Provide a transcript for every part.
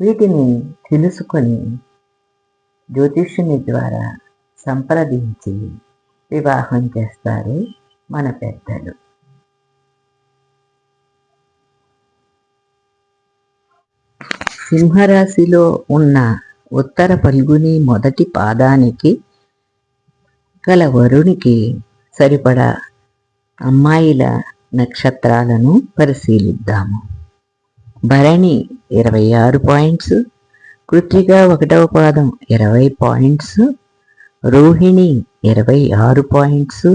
వీటిని తెలుసుకొని జ్యోతిష్యుని ద్వారా సంప్రదించి వివాహం చేస్తారు మన పెద్దలు. సింహరాశిలో ఉన్న ఉత్తర పల్గుని మొదటి పాదానికి గల వరునికి సరిపడా అమ్మాయిల నక్షత్రాలను పరిశీలిద్దాము. భరణి ఇరవై ఆరు పాయింట్స్. కృత్రిక ఒకటవ పాదం ఇరవై పాయింట్స్. రోహిణి ఇరవై ఆరు పాయింట్స్.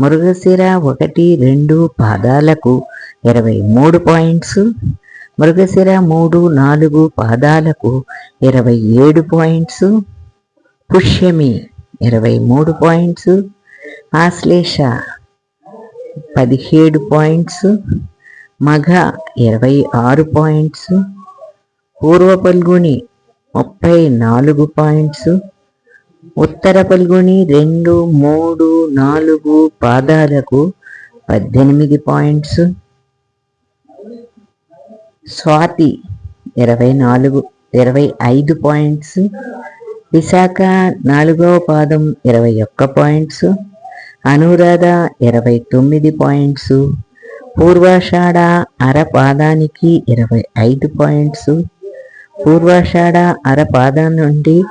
మృగశిర ఒకటి రెండు పాదాలకు ఇరవై మూడు పాయింట్స్. మృగశిర మూడు నాలుగు పాదాలకు ఇరవై ఏడు పాయింట్స్. పుష్యమి ఇరవై మూడు పాయింట్స్. ఆశ్లేష పదిహేడు పాయింట్స్. మఘ ఇరవై ఆరు పాయింట్స్. పూర్వ పల్గుని ముప్పై నాలుగు పాయింట్స్ ఉత్తర పల్గొని రెండు మూడు నాలుగు పాదాలకు పద్దెనిమిది పాయింట్స్ స్వాతి ఇరవై నాలుగు ఇరవై ఐదు పాయింట్స్ విశాఖ నాలుగవ పాదం ఇరవై ఒక్క పాయింట్స్ అనురాధ ఇరవై తొమ్మిది పాయింట్స్ పూర్వాషాఢ అర పాదానికి ఇరవై ఐదు పాయింట్స్ పూర్వాషాఢ అర పాదం నుండి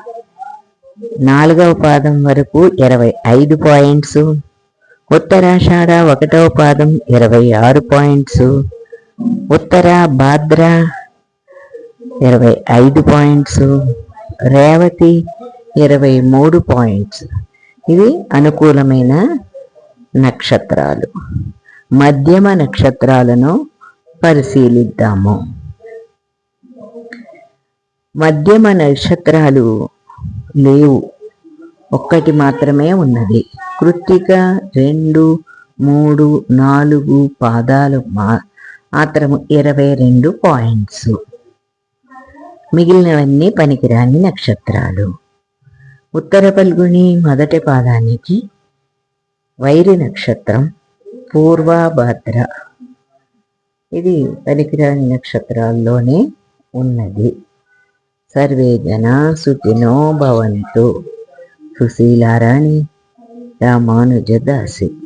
నాలుగవ పాదం వరకు ఇరవై ఐదు పాయింట్స్ ఉత్తరాషాఢ ఒకటవ పాదం ఇరవై ఆరు పాయింట్స్ ఉత్తర భాద్ర ఇరవై ఐదు పాయింట్స్ రేవతి ఇరవై మూడు పాయింట్స్. ఇవి అనుకూలమైన నక్షత్రాలు. మధ్యమ నక్షత్రాలను పరిశీలిద్దాము. మధ్యమ నక్షత్రాలు లేవు. ఒక్కటి మాత్రమే ఉన్నది. కృత్తిక రెండు మూడు నాలుగు పాదాలు మా మాత్రము ఇరవై రెండు పాయింట్స్. మిగిలినవన్నీ పనికిరాని నక్షత్రాలు. ఉత్తర పల్గుని మొదటి పాదానికి వైరి నక్షత్రం పూర్వభద్ర ఇది పనికిరాని నక్షత్రాల్లోనే ఉన్నది. సర్వే జనా సుఖినో భవంతు. సుశీలారాణి రామానుజదాసి.